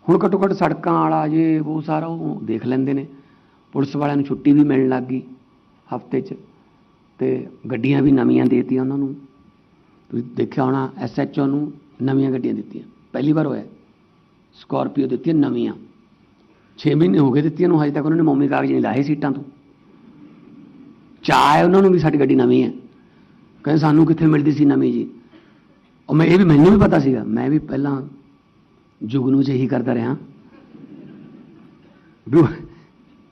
ਹੁਣ ਘੱਟੋ ਘੱਟ ਸੜਕਾਂ ਵਾਲਾ ਜੇ ਉਹ ਸਾਰਾ ਉਹ ਦੇਖ ਲੈਂਦੇ ਨੇ। ਪੁਲਿਸ ਵਾਲਿਆਂ ਨੂੰ ਛੁੱਟੀ ਵੀ ਮਿਲਣ ਲੱਗ ਗਈ ਹਫ਼ਤੇ 'ਚ। ਤੇ ਗੱਡੀਆਂ ਵੀ ਨਵੀਆਂ ਦੇਤੀਆਂ ਉਹਨਾਂ ਨੂੰ। ਤੁਸੀਂ ਦੇਖਿਆ ਹੋਣਾ ਐਸਐਚਓ ਨੂੰ ਨਵੀਆਂ ਗੱਡੀਆਂ ਦਿੱਤੀਆਂ। ਪਹਿਲੀ ਵਾਰ ਹੋਇਆ। ਸਕਾਰਪੀਓ ਦਿੱਤੀਆਂ ਨਵੀਆਂ। 6 ਮਹੀਨੇ ਹੋ ਗਏ ਦਿੱਤੀਆਂ ਨੂੰ, ਹਜੇ ਤੱਕ ਉਹਨਾਂ ਨੇ ਮੌਮੀ ਕਾਗਜ਼ ਨਹੀਂ ਲਾਏ ਸੀਟਾਂ ਤੋਂ। ਚਾਹ ਹੈ ਉਹਨਾਂ ਨੂੰ ਵੀ ਸਾਡੀ ਗੱਡੀ ਨਵੀਂ ਹੈ। ਕਹਿੰਦੇ ਸਾਨੂੰ ਕਿੱਥੇ ਮਿਲਦੀ ਸੀ ਨਵੀਂ ਜੀ? ਉਹ ਮੈਂ, ਇਹ ਵੀ ਮੈਨੂੰ ਵੀ ਪਤਾ ਸੀਗਾ। ਮੈਂ ਵੀ ਪਹਿਲਾਂ ਜੁਗਨੂ ਚ ਇਹੀ ਕਰਦਾ ਰਿਹਾ।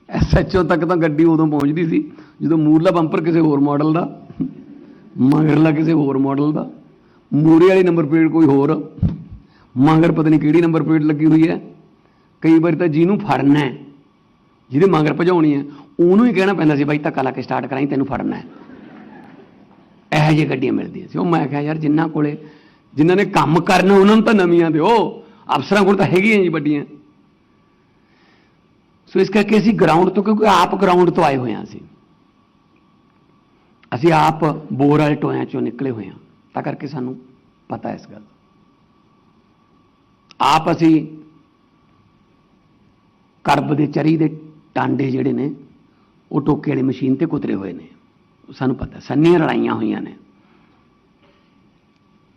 ਐਸਐਚਓ ਤੱਕ ਤਾਂ ਗੱਡੀ ਉਦੋਂ ਪਹੁੰਚਦੀ ਸੀ। ਜਦੋਂ ਮੂਰਲਾ ਬੰਪਰ ਕਿਸੇ ਹੋਰ ਮਾਡਲ ਦਾ, ਮਗਰਲਾ ਕਿਸੇ ਹੋਰ ਮਾਡਲ ਦਾ, ਮੂਰੇ ਵਾਲੀ ਨੰਬਰ ਪਲੇਟ ਕੋਈ ਹੋਰ, ਮਗਰ ਪਤਾ ਨਹੀਂ ਕਿਹੜੀ ਨੰਬਰ ਪਲੇਟ ਲੱਗੀ ਹੋਈ ਹੈ, ਕਈ ਵਾਰ ਤਾਂ ਜਿਹਨੂੰ ਫੜਨਾ ਹੈ, ਜਿਹਦੇ ਮਗਰ ਭਜਾਉਣੀ ਹੈ, ਉਹਨੂੰ ਹੀ ਕਹਿਣਾ ਪੈਂਦਾ ਸੀ, ਬਾਈ ਧੱਕਾ ਲਾ ਕੇ ਸਟਾਰਟ ਕਰਾਈ ਤੈਨੂੰ ਫੜਨਾ ਹੈ। ਇਹੋ ਜਿਹੀ ਗੱਡੀਆਂ ਮਿਲਦੀਆਂ ਸੀ। ਉਹ ਮੈਂ ਕਿਹਾ, ਯਾਰ ਜਿਨ੍ਹਾਂ ਕੋਲੇ ਜਿਨ੍ਹਾਂ ਨੇ ਕੰਮ ਕਰਨਾ, ਉਹਨਾਂ ਨੂੰ ਤਾਂ ਨਵੀਆਂ ਦਿਓ। ਅਫਸਰਾਂ ਕੋਲ ਤਾਂ ਹੈਗੀਆਂ ਜੀ ਵੱਡੀਆਂ। ਸੋ ਇਸ ਕਰਕੇ ਅਸੀਂ ਗਰਾਊਂਡ ਤੋਂ, ਕਿਉਂਕਿ ਆਪ ਗਰਾਊਂਡ ਤੋਂ ਆਏ ਹੋਏ ਹਾਂ ਅਸੀਂ। ਅਸੀਂ ਆਪ ਬੋਰ ਵਾਲੇ ਟੋਇਆਂ ਚੋਂ ਨਿਕਲੇ ਹੋਏ ਹਾਂ ਤਾਂ ਕਰਕੇ ਸਾਨੂੰ ਪਤਾ ਇਸ ਗੱਲ ਦਾ। ਆਪ ਅਸੀਂ ਕਰਬ ਦੇ ਚਰੀ ਦੇ ਟਾਂਡੇ ਜਿਹੜੇ ਨੇ, ਉਹ ਟੋਕੇ ਵਾਲੀ ਮਸ਼ੀਨ ਤੇ ਕੁਤਰੇ ਹੋਏ ਨੇ ਸਾਨੂੰ ਪਤਾ ਸੰਨੀਆਂ ਲੜਾਈਆਂ ਹੋਈਆਂ ਨੇ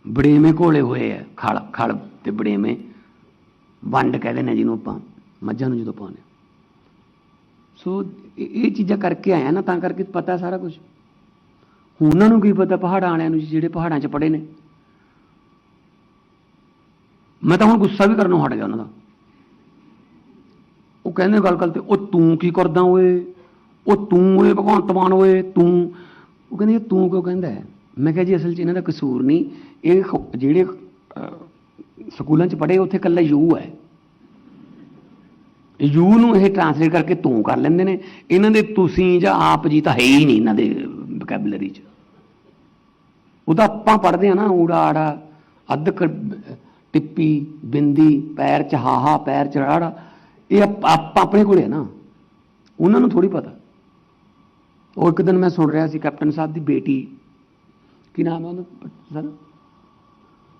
ਬੜੇਵੇਂ ਘੋਲੇ ਹੋਏ ਆ ਖਲ ਖਲ ਤੇ ਬੜੇਵੇਂ ਵੰਡ ਕਹਿੰਦੇ ਨੇ ਜਿਹਨੂੰ ਆਪਾਂ, ਮੱਝਾਂ ਨੂੰ ਜਦੋਂ ਪਾਉਂਦੇ ਹਾਂ। ਸੋ ਇਹ ਇਹ ਚੀਜ਼ਾਂ ਕਰਕੇ ਆਇਆ ਨਾ, ਤਾਂ ਕਰਕੇ ਪਤਾ ਸਾਰਾ ਕੁਝ ਉਹਨਾਂ ਨੂੰ ਕੀ ਪਤਾ ਪਹਾੜਾਂ ਵਾਲਿਆਂ ਨੂੰ ਜਿਹੜੇ ਪਹਾੜਾਂ 'ਚ ਪੜੇ ਨੇ? ਮੈਂ ਤਾਂ ਹੁਣ ਗੁੱਸਾ ਵੀ ਕਰਨੋਂ ਹਟ ਗਿਆ ਉਹਨਾਂ ਦਾ। ਉਹ ਕਹਿੰਦੇ ਗੱਲ ਗੱਲ ਤੇ ਉਹ ਤੂੰ ਕੀ ਕਰਦਾ ਓਏ? ਉਹ ਤੂੰ ਓਏ ਭਗਵੰਤ ਮਾਨ ਓਏ, ਤੂੰ। ਉਹ ਕਹਿੰਦੇ ਤੂੰ ਕਿਉਂ ਕਹਿੰਦਾ ਮੈਂ ਕਿਹਾ ਜੀ, ਅਸਲ 'ਚ ਇਹਨਾਂ ਦਾ ਕਸੂਰ ਨਹੀਂ। ਇਹ ਜਿਹੜੇ ਸਕੂਲਾਂ 'ਚ ਪੜ੍ਹੇ ਉੱਥੇ ਕੱਲਾ ਯੂ ਹੈ। ਯੂ ਨੂੰ ਇਹ ਟ੍ਰਾਂਸਲੇਟ ਕਰਕੇ ਤੂੰ ਕਰ ਲੈਂਦੇ ਨੇ। ਇਹਨਾਂ ਦੇ ਤੁਸੀਂ ਜਾਂ ਆਪ ਜੀ ਤਾਂ ਹੈ ਹੀ ਨਹੀਂ ਇਹਨਾਂ ਦੇ ਵੋਕੈਬਲਰੀ 'ਚ। ਉਹਦਾ ਆਪਾਂ ਪੜ੍ਹਦੇ ਆ ਨਾ, ਊੜਾ ਆੜਾ ਅੱਧ ਕ- ਟਿੱਪੀ, ਬਿੰਦੀ, ਪੈਰ ਚ ਹਾਹਾ, ਪੈਰ ਚ ਰਾੜਾ, ਇਹ ਆਪ ਆਪਣੇ ਕੋਲੇ ਆ ਨਾ। ਉਹਨਾਂ ਨੂੰ ਥੋੜੀ ਪਤਾ। ਉਹ ਇੱਕ ਦਿਨ ਮੈਂ ਸੁਣ ਰਿਹਾ ਸੀ ਕੈਪਟਨ ਸਾਹਿਬ ਦੀ ਬੇਟੀ। ਕੀ ਨਾਮ ਹੈ ਉਹਦਾ? ਸਰ?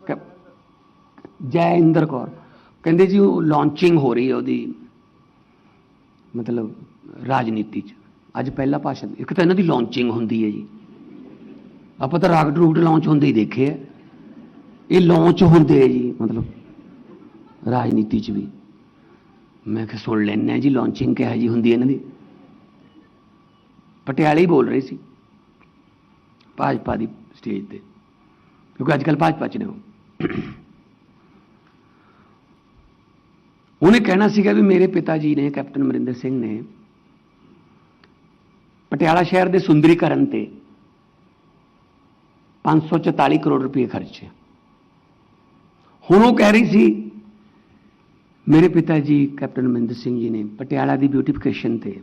ਕੈਪ- ਜੈ ਇੰਦਰ ਕੌਰ। ਕਹਿੰਦੇ ਜੀ ਉਹ ਲਾਂਚਿੰਗ ਹੋ ਰਹੀ ਹੈ ਉਹਦੀ ਮਤਲਬ ਰਾਜਨੀਤੀ ਚ। ਅੱਜ ਪਹਿਲਾ ਭਾਸ਼ਣ। ਇੱਕ ਤਾਂ ਇਹਨਾਂ ਦੀ ਲਾਂਚਿੰਗ ਹੁੰਦੀ ਹੈ ਜੀ। ਆਪਾਂ ਤਾਂ ਰਾਕਟ ਰੂਟ ਲਾਂਚ ਹੁੰਦੇ ਹੀ ਦੇਖੇ ਆ। ਇਹ ਲਾਂਚ ਹੁੰਦੇ ਆ ਜੀ, ਮਤਲਬ ਰਾਜਨੀਤੀ ਚ ਵੀ। ਮੈਂ ਕਿਹਾ ਸੁਣ ਲੈਣੇ ਆ ਜੀ ਲਾਂਚਿੰਗ ਕਿਹੋ ਜੀ ਹੁੰਦੀ ਹੈ ਇਹਨਾਂ ਦੀ। ਪਟਿਆਲੇ ਹੀ ਬੋਲ ਰਹੇ ਸੀ, ਭਾਜਪਾ ਦੀ ਸਟੇਜ ਤੇ। ਕਿਉਂਕਿ ਅੱਜ ਕੱਲ੍ਹ ਭਾਜਪਾ ਚ ਨੇ ਉਹ। ਉਹਨੇ ਕਹਿਣਾ ਸੀਗਾ ਵੀ ਮੇਰੇ ਪਿਤਾ ਜੀ ਨੇ, ਕੈਪਟਨ ਅਮਰਿੰਦਰ ਸਿੰਘ ਨੇ ਪਟਿਆਲਾ ਸ਼ਹਿਰ ਦੇ ਸੁੰਦਰੀਕਰਨ ਤੇ 544 ਕਰੋੜ ਰੁਪਏ ਖਰਚੇ ਹੁਣ ਉਹ ਕਹਿ ਰਹੀ ਸੀ, ਮੇਰੇ ਪਿਤਾ ਜੀ ਕੈਪਟਨ ਮਹਿੰਦਰ ਸਿੰਘ ਜੀ ਨੇ ਪਟਿਆਲਾ ਦੀ ਬਿਊਟੀਫਿਕੇਸ਼ਨ ਤੇ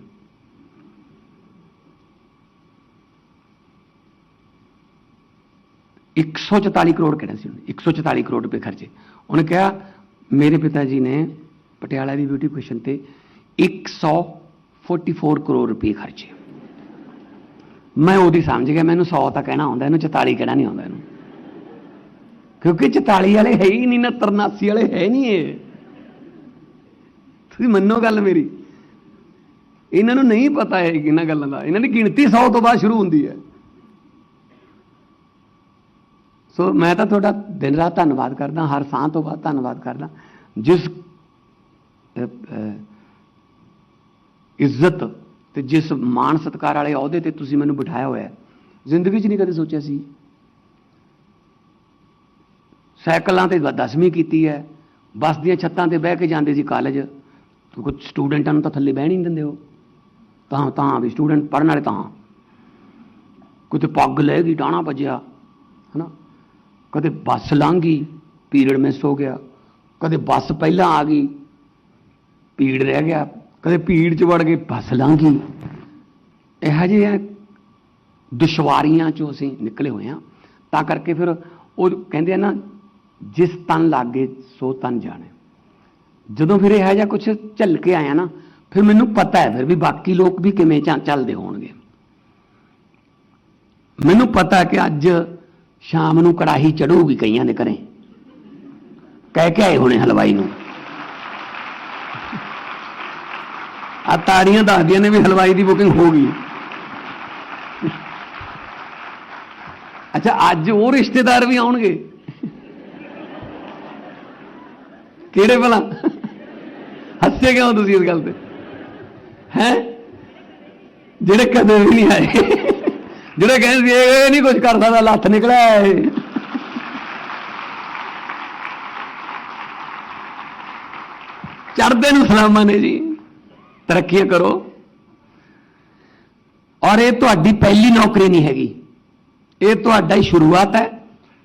ਇੱਕ ਸੌ 144 ਕਰੋੜ ਕਹਿਣਾ ਸੀ ਉਹਨੇ 144 ਕਰੋੜ ਰੁਪਏ ਖਰਚੇ। ਉਹਨੇ ਕਿਹਾ, ਮੇਰੇ ਪਿਤਾ ਜੀ ਨੇ ਪਟਿਆਲਾ ਦੀ ਬਿਊਟੀਫਿਕੇਸ਼ਨ ਤੇ 144 ਕਰੋੜ ਰੁਪਏ ਖਰਚੇ। ਮੈਂ ਉਹਦੀ ਸਮਝ ਗਿਆ, ਮੈਨੂੰ 100 ਤਾਂ ਕਹਿਣਾ ਆਉਂਦਾ, ਇਹਨੂੰ 44 ਕਹਿਣਾ ਨਹੀਂ ਆਉਂਦਾ ਇਹਨੂੰ। ਕਿਉਂਕਿ 44 ਵਾਲੇ ਹੈ ਹੀ ਨਹੀਂ 69 89 ਵਾਲੇ ਹੈ ਨਹੀਂ ਇਹ। ਤੁਸੀਂ ਮੰਨੋ ਗੱਲ ਮੇਰੀ। ਇਹਨਾਂ ਨੂੰ ਨਹੀਂ ਪਤਾ ਹੈ ਇਹਨਾਂ ਗੱਲਾਂ ਦਾ। ਇਹਨਾਂ ਦੀ ਗਿਣਤੀ 100 ਤੋਂ ਬਾਅਦ ਸ਼ੁਰੂ ਹੁੰਦੀ ਹੈ। ਸੋ ਮੈਂ ਤਾਂ ਤੁਹਾਡਾ ਦਿਨ ਰਾਤ ਧੰਨਵਾਦ ਕਰਦਾ, ਹਰ ਸਾਹ ਤੋਂ ਬਾਅਦ ਧੰਨਵਾਦ ਕਰਦਾ। ਜਿਸ ਇੱਜ਼ਤ ਤੇ ਜਿਸ ਮਾਣ ਸਤਕਾਰ ਵਾਲੇ ਅਹੁਦੇ ਤੇ ਤੁਸੀਂ ਮੈਨੂੰ ਬਿਠਾਇਆ ਹੋਇਆ ਜ਼ਿੰਦਗੀ 'ਚ ਨਹੀਂ ਕਦੇ ਸੋਚਿਆ ਸੀ। ਸਾਈਕਲਾਂ ਤੇ ਦਸਵੀਂ ਕੀਤੀ ਹੈ। ਬੱਸ ਦੀਆਂ ਛੱਤਾਂ ਤੇ ਬਹਿ ਕੇ ਜਾਂਦੇ ਸੀ ਕਾਲਜ ਕੁਝ ਸਟੂਡੈਂਟਾਂ ਨੂੰ ਤਾਂ ਥੱਲੇ ਬਹਿਣ ਹੀ ਨਹੀਂ ਦਿੰਦੇ ਉਹ। ਤਾਂ ਤਾਂ ਵੀ ਸਟੂਡੈਂਟ ਪੜਨ ਵਾਲੇ ਤਾਂ। ਕਿਤੇ ਪੱਗ ਲੈ ਗਈ ਡਾਣਾ ਵੱਜਿਆ, ਹਨਾ? ਕਦੇ ਬੱਸ ਲੰਘ ਗਈ, ਪੀਰੀਅਡ ਮਿਸ ਹੋ ਗਿਆ। ਕਦੇ ਬੱਸ ਪਹਿਲਾਂ ਆ ਗਈ ਭੀੜ ਰਹਿ ਗਿਆ। ਕਦੇ ਭੀੜ 'ਚ ਵੜ ਗਏ ਫਸ ਲੰਘ ਇਹੋ ਜਿਹੇ ਦੁਸ਼ਵਾਰੀਆਂ 'ਚੋਂ ਅਸੀਂ ਨਿਕਲੇ ਹੋਏ ਹਾਂ। ਤਾਂ ਕਰਕੇ ਫਿਰ ਉਹ ਕਹਿੰਦੇ ਆ ਨਾ, ਜਿਸ ਤਨ ਲਾਗੇ ਸੋ ਤਨ ਜਾਣੇ। ਜਦੋਂ ਫਿਰ ਇਹੋ ਜਿਹਾ ਕੁਝ ਝੱਲ ਕੇ ਆਇਆ ਨਾ, ਫਿਰ ਮੈਨੂੰ ਪਤਾ ਹੈ ਫਿਰ ਵੀ ਬਾਕੀ ਲੋਕ ਵੀ ਕਿਵੇਂ ਚੱਲ- ਚੱਲਦੇ ਹੋਣਗੇ। ਮੈਨੂੰ ਪਤਾ ਕਿ ਅੱਜ ਸ਼ਾਮ ਨੂੰ ਕੜਾਹੀ ਚੜੂਗੀ ਕਈਆਂ ਦੇ ਘਰੇ। ਕਹਿ ਕੇ ਆਏ ਹੋਣੇ ਹਲਵਾਈ ਨੂੰ। ਆ ਤਾੜੀਆਂ ਦੱਸਦੀਆਂ ਨੇ ਵੀ ਹਲਵਾਈ ਦੀ ਬੁਕਿੰਗ ਹੋ ਗਈ। ਅੱਛਾ ਅੱਜ ਉਹ ਰਿਸ਼ਤੇਦਾਰ ਵੀ ਆਉਣਗੇ। ਕਿਹੜੇ ਭਲਾ? ਹੱਸੇ ਕਿਉਂ ਤੁਸੀਂ ਇਸ ਗੱਲ ਤੇ? ਹੈ? ਜਿਹੜੇ ਕਦੇ ਵੀ ਨਹੀਂ ਆਏ। ਜਿਹੜੇ ਕਹਿੰਦੇ ਸੀ, ਇਹ ਨਹੀਂ ਕੁਝ ਕਰ ਸਕਦਾ ਲੱਥ ਨਿਕਲਿਆ ਇਹ। ਚੜਦੇ ਨੂੰ ਸਲਾਮਾਂ ਨੇ ਜੀ। ਤਰੱਕੀਆਂ ਕਰੋ। ਔਰ ਇਹ ਤੁਹਾਡੀ ਪਹਿਲੀ ਨੌਕਰੀ ਨਹੀਂ ਹੈਗੀ। ਇਹ ਤੁਹਾਡਾ ਹੀ ਸ਼ੁਰੂਆਤ ਹੈ।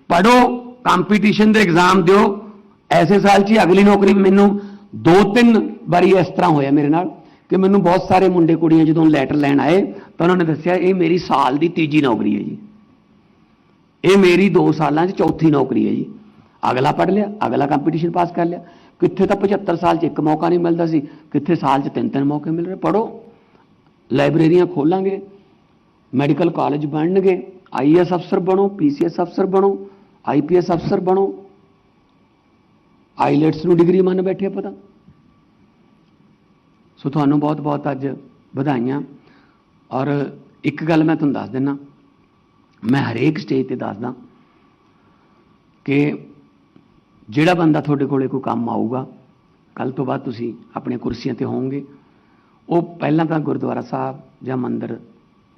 ਪੜੋ ਕੰਪੀਟੀਸ਼ਨ ਦੇ ਐਗਜ਼ਾਮ ਦਿਓ। ਐਸੇ ਸਾਲ 'ਚ ਹੀ ਅਗਲੀ ਨੌਕਰੀ ਮੈਨੂੰ ਦੋ ਤਿੰਨ ਵਾਰੀ ਇਸ ਤਰ੍ਹਾਂ ਹੋਇਆ ਮੇਰੇ ਨਾਲ ਕਿ ਮੈਨੂੰ ਬਹੁਤ ਸਾਰੇ ਮੁੰਡੇ ਕੁੜੀਆਂ ਜਦੋਂ ਲੈਟਰ ਲੈਣ ਆਏ ਤਾਂ ਉਹਨਾਂ ਨੇ ਦੱਸਿਆ, ਇਹ ਮੇਰੀ ਸਾਲ ਦੀ ਤੀਜੀ ਨੌਕਰੀ ਹੈ ਜੀ। ਇਹ ਮੇਰੀ 2 ਸਾਲਾਂ 'ਚ ਚੌਥੀ ਨੌਕਰੀ ਹੈ ਜੀ। ਅਗਲਾ ਪੜ ਲਿਆ, ਅਗਲਾ ਕੰਪੀਟੀਸ਼ਨ ਪਾਸ ਕਰ ਲਿਆ। ਕਿੱਥੇ ਤਾਂ 75 ਸਾਲ 'ਚ ਇੱਕ ਮੌਕਾ ਨਹੀਂ ਮਿਲਦਾ ਸੀ, ਕਿੱਥੇ ਸਾਲ 'ਚ ਤਿੰਨ ਤਿੰਨ ਮੌਕੇ ਮਿਲ ਰਹੇ? ਪੜੋ ਲਾਇਬ੍ਰੇਰੀਆਂ ਖੋਲਾਂਗੇ, ਮੈਡੀਕਲ ਕਾਲਜ ਬਣਨਗੇ ਆਈਐਸ ਅਫਸਰ ਬਣੋ ਪੀਸੀਐਸ ਅਫਸਰ ਬਣੋ ਆਈਪੀਐਸ ਅਫਸਰ ਬਣੋ। ਆਈਲੈਟਸ ਨੂੰ ਡਿਗਰੀ ਮੰਨ ਬੈਠੇ ਪਤਾ ਸੋ ਤੁਹਾਨੂੰ ਬਹੁਤ ਬਹੁਤ ਅੱਜ ਵਧਾਈਆਂ। ਔਰ ਇੱਕ ਗੱਲ ਮੈਂ ਤੁਹਾਨੂੰ ਦੱਸ ਦਿੰਨਾ। ਮੈਂ ਹਰੇਕ ਸਟੇਜ ਤੇ ਦੱਸਦਾ ਕਿ ਜਿਹੜਾ ਬੰਦਾ ਤੁਹਾਡੇ ਕੋਲੇ ਕੋਈ ਕੰਮ ਆਊਗਾ ਕੱਲ ਤੋਂ ਬਾਅਦ ਤੁਸੀਂ ਆਪਣੇ ਕੁਰਸੀਆਂ ਤੇ ਹੋਵੋਗੇ। ਉਹ ਪਹਿਲਾਂ ਤਾਂ ਗੁਰਦੁਆਰਾ ਸਾਹਿਬ ਜਾਂ ਮੰਦਿਰ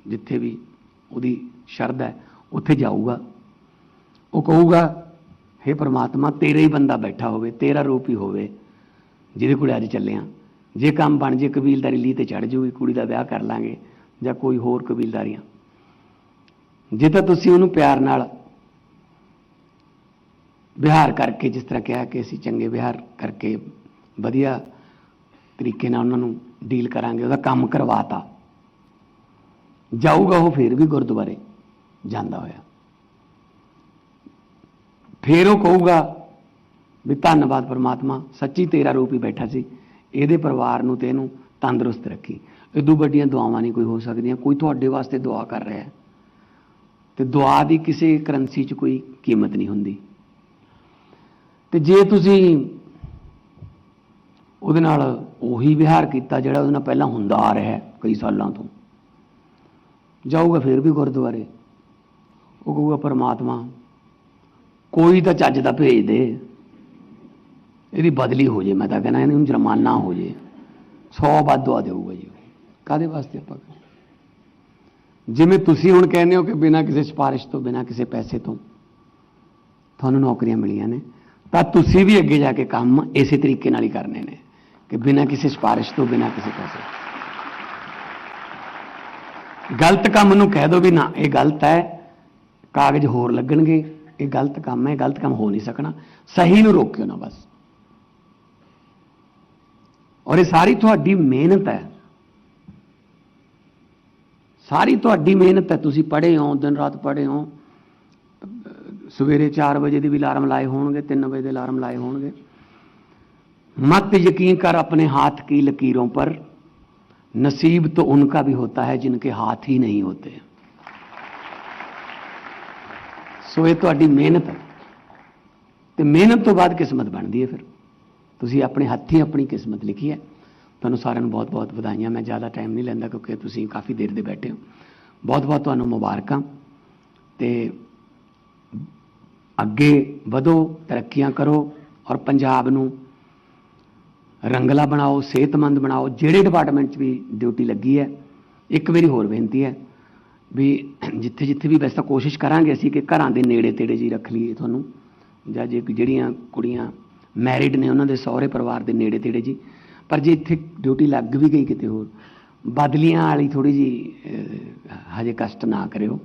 ਜਿੱਥੇ ਵੀ ਉਹਦੀ ਸ਼ਰਧਾ ਹੈ, ਉੱਥੇ ਜਾਊਗਾ। ਉਹ ਕਹੂਗਾ हे ਪ੍ਰਮਾਤਮਾ, ਤੇਰਾ ਹੀ ਬੰਦਾ ਬੈਠਾ ਹੋਵੇ, ਤੇਰਾ ਰੂਪ ਹੀ ਹੋਵੇ, ਜਿਹਦੇ ਕੋਲ ਅੱਜ ਚੱਲਿਆ। ਜੇ ਕੰਮ ਬਣ ਜੇ, ਕਬੀਲਦਾਰੀ ਲਈ ਤੇ ਚੜ ਜੂਗੀ, ਕੁੜੀ ਦਾ ਵਿਆਹ ਕਰ ਲਾਂਗੇ ਜਾਂ ਕੋਈ ਹੋਰ ਕਬੀਲਦਾਰੀਆਂ। ਜੇ ਤਾਂ ਤੁਸੀਂ ਉਹਨੂੰ ਪਿਆਰ ਨਾਲ ਵਿਹਾਰ ਕਰਕੇ, ਜਿਸ ਤਰ੍ਹਾਂ ਕਿਹਾ ਕਿ ਅਸੀਂ ਚੰਗੇ ਵਿਹਾਰ ਕਰਕੇ ਵਧੀਆ ਤਰੀਕੇ ਨਾਲ ਉਹਨਾਂ ਨੂੰ ਡੀਲ ਕਰਾਂਗੇ, ਉਹਦਾ ਕੰਮ ਕਰਵਾਤਾ। ਜਾਊਗਾ ਉਹ ਫੇਰ ਵੀ ਗੁਰਦੁਆਰੇ ਜਾਂਦਾ ਹੋਇਆ। ਫੇਰ ਉਹ ਕਹੂਗਾ ਵੀ ਧੰਨਵਾਦ ਪਰਮਾਤਮਾ, ਸੱਚੀ ਤੇਰਾ ਰੂਪ ਹੀ ਬੈਠਾ ਸੀ, ਇਹਦੇ ਪਰਿਵਾਰ ਨੂੰ ਤੇ ਇਹਨੂੰ ਤੰਦਰੁਸਤ ਰੱਖੀ। ਇਦੋਂ ਵੱਡੀਆਂ ਦੁਆਵਾਂ ਨਹੀਂ ਕੋਈ ਹੋ ਸਕਦੀਆਂ, ਕੋਈ ਤੁਹਾਡੇ ਵਾਸਤੇ ਦੁਆ ਕਰ ਰਿਹਾ ਹੈ। ਤੇ ਦੁਆ ਦੀ ਕਿਸੇ ਕਰੰਸੀ 'ਚ ਕੋਈ ਕੀਮਤ ਨਹੀਂ ਹੁੰਦੀ। ਤੇ ਜੇ ਤੁਸੀਂ ਉਹਦੇ ਨਾਲ ਉਹੀ ਵਿਹਾਰ ਕੀਤਾ ਜਿਹੜਾ ਉਹਦੇ ਨਾਲ ਪਹਿਲਾਂ ਹੁੰਦਾ ਆ ਰਿਹਾ ਹੈ ਕਈ ਸਾਲਾਂ ਤੋਂ, ਜਾਊਗਾ ਫਿਰ ਵੀ ਗੁਰਦੁਆਰੇ, ਉਹ ਕਹੂਗਾ ਪਰਮਾਤਮਾ, ਕੋਈ ਤਾਂ ਚੱਜ ਦਾ ਭੇਜ ਦੇ, ਇਹਦੀ ਬਦਲੀ ਹੋ ਜੇ, ਮੈਂ ਤਾਂ ਕਹਿੰਦਾ ਇਹਨੂੰ ਜੁਰਮਾਨਾ ਹੋ ਜੇ 100 ਵੱਧ ਦਵਾ ਦੇਊਗਾ ਜੀ ਕਾਦੇ ਵਾਸਤੇ ਆਪਾਂ ਜਿਵੇਂ ਤੁਸੀਂ ਹੁਣ ਕਹਿੰਦੇ ਹੋ ਕਿ ਬਿਨਾਂ ਕਿਸੇ ਸਿਫਾਰਿਸ਼ ਤੋਂ, ਬਿਨਾਂ ਕਿਸੇ ਪੈਸੇ ਤੋਂ ਤੁਹਾਨੂੰ ਨੌਕਰੀਆਂ ਮਿਲੀਆਂ ਨੇ ਤਾਂ ਤੁਸੀਂ ਵੀ ਅੱਗੇ ਜਾ ਕੇ ਕੰਮ ਇਸੇ ਤਰੀਕੇ ਨਾਲ ਹੀ ਕਰਨੇ ਨੇ ਕਿ ਬਿਨਾਂ ਕਿਸੇ ਸਿਫਾਰਿਸ਼ ਤੋਂ, ਬਿਨਾਂ ਕਿਸੇ ਪੈਸੇ ਗਲਤ ਕੰਮ ਨੂੰ ਕਹਿ ਦੋ ਵੀ ਨਾ, ਇਹ ਗਲਤ ਹੈ, ਕਾਗਜ਼ ਹੋਰ ਲੱਗਣਗੇ। ਇਹ ਗਲਤ ਕੰਮ ਹੈ, ਗਲਤ ਕੰਮ ਹੋ ਨਹੀਂ ਸਕਣਾ। ਸਹੀ ਨੂੰ ਰੋਕਿਓ ਨਾ ਬਸ। ਔਰ ਇਹ ਸਾਰੀ ਤੁਹਾਡੀ ਮਿਹਨਤ ਹੈ। ਸਾਰੀ ਤੁਹਾਡੀ ਮਿਹਨਤ ਹੈ। ਤੁਸੀਂ ਪੜ੍ਹੇ ਹੋ, ਦਿਨ ਰਾਤ ਪੜ੍ਹੇ ਹੋ ਸਵੇਰੇ 4 ਵਜੇ ਦੇ ਵੀ ਅਲਾਰਮ ਲਾਏ ਹੋਣਗੇ 3 ਵਜੇ ਦੇ ਅਲਾਰਮ ਲਾਏ ਹੋਣਗੇ मत यकीन कर अपने हाथ की लकीरों पर नसीब तो उनका भी होता है जिनके हाथ ही नहीं होते ਸੋ ਇਹ ਤੁਹਾਡੀ ਮਿਹਨਤ ਹੈ ਤੇ ਮਿਹਨਤ ਤੋਂ ਬਾਅਦ ਕਿਸਮਤ ਬਣਦੀ ਹੈ ਫਿਰ ਤੁਸੀਂ ਆਪਣੇ ਹੱਥੀਂ ਆਪਣੀ ਕਿਸਮਤ ਲਿਖੀ ਹੈ ਤੁਹਾਨੂੰ ਸਾਰਿਆਂ ਨੂੰ ਬਹੁਤ-ਬਹੁਤ ਵਧਾਈਆਂ ਮੈਂ ਜ਼ਿਆਦਾ ਟਾਈਮ ਨਹੀਂ ਲੈਂਦਾ ਕਿਉਂਕਿ ਤੁਸੀਂ ਕਾਫੀ ਦੇਰ ਦੇ ਬੈਠੇ ਹੋ ਬਹੁਤ-ਬਹੁਤ ਤੁਹਾਨੂੰ ਮੁਬਾਰਕਾਂ ਤੇ ਅੱਗੇ ਵਧੋ, ਤਰੱਕੀਆਂ ਕਰੋ ਔਰ ਪੰਜਾਬ ਨੂੰ ਰੰਗਲਾ ਬਣਾਓ, ਸਿਹਤਮੰਦ ਬਣਾਓ, ਜਿਹੜੇ ਡਿਪਾਰਟਮੈਂਟ 'ਚ ਵੀ ਡਿਊਟੀ ਲੱਗੀ ਹੈ, ਇੱਕ ਵਾਰੀ ਹੋਰ ਬੇਨਤੀ ਹੈ ਵੀ ਜਿੱਥੇ ਜਿੱਥੇ ਵੀ ਵੈਸੇ ਤਾਂ ਕੋਸ਼ਿਸ਼ ਕਰਾਂਗੇ ਅਸੀਂ ਕਿ ਘਰਾਂ ਦੇ ਨੇੜੇ ਤੇੜੇ ਜੀ ਰੱਖ ਲਈਏ ਤੁਹਾਨੂੰ, ਜਾਂ ਜੇ ਜਿਹੜੀਆਂ ਕੁੜੀਆਂ ਮੈਰਿਡ ਨੇ ਉਹਨਾਂ ਦੇ ਸਹੁਰੇ ਪਰਿਵਾਰ ਦੇ ਨੇੜੇ ਤੇੜੇ ਜੀ, ਪਰ ਜੇ ਇੱਥੇ ਡਿਊਟੀ ਲੱਗ ਵੀ ਗਈ ਕਿਤੇ ਹੋਰ, ਬਦਲੀਆਂ ਵਾਲੀ ਥੋੜੀ ਜੀ ਹਜੇ ਕਸ਼ਟ ਨਾ ਕਰਿਓ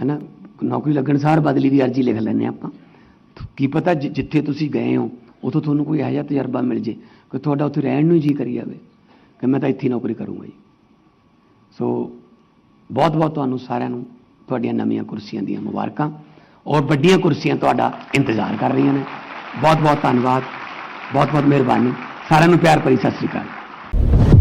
ਹੈਨਾ ਨੌਕਰੀ ਲੱਗਣ ਸਾਰ ਬਦਲੀ ਦੀ ਅਰਜੀ ਲਿਖ ਲੈਂਦੇ ਹਾਂ ਆਪਾਂ। ਕੀ ਪਤਾ ਜਿੱਥੇ ਤੁਸੀਂ ਗਏ ਹੋ, ਉਥੋਂ ਤੁਹਾਨੂੰ ਕੋਈ ਇਹੋ ਜਿਹਾ ਤਜਰਬਾ ਮਿਲ ਜੇ ਕਿ ਤੁਹਾਡਾ ਉੱਥੇ ਰਹਿਣ ਨੂੰ ਜੀ ਕਰੀ ਜਾਵੇ ਕਿ ਮੈਂ ਤਾਂ ਇੱਥੇ ਨੌਕਰੀ ਕਰੂੰਗਾ ਜੀ। ਸੋ ਬਹੁਤ ਬਹੁਤ ਤੁਹਾਨੂੰ ਸਾਰਿਆਂ ਨੂੰ ਤੁਹਾਡੀਆਂ ਨਵੀਆਂ ਕੁਰਸੀਆਂ ਦੀਆਂ ਮੁਬਾਰਕਾਂ ਔਰ ਵੱਡੀਆਂ ਕੁਰਸੀਆਂ ਤੁਹਾਡਾ ਇੰਤਜ਼ਾਰ ਕਰ ਰਹੀਆਂ ਨੇ। ਬਹੁਤ ਬਹੁਤ ਧੰਨਵਾਦ ਬਹੁਤ ਬਹੁਤ ਮਿਹਰਬਾਨੀ। ਸਾਰਿਆਂ ਨੂੰ ਪਿਆਰ ਭਰੀ ਸਤਿ ਸ੍ਰੀ ਅਕਾਲ।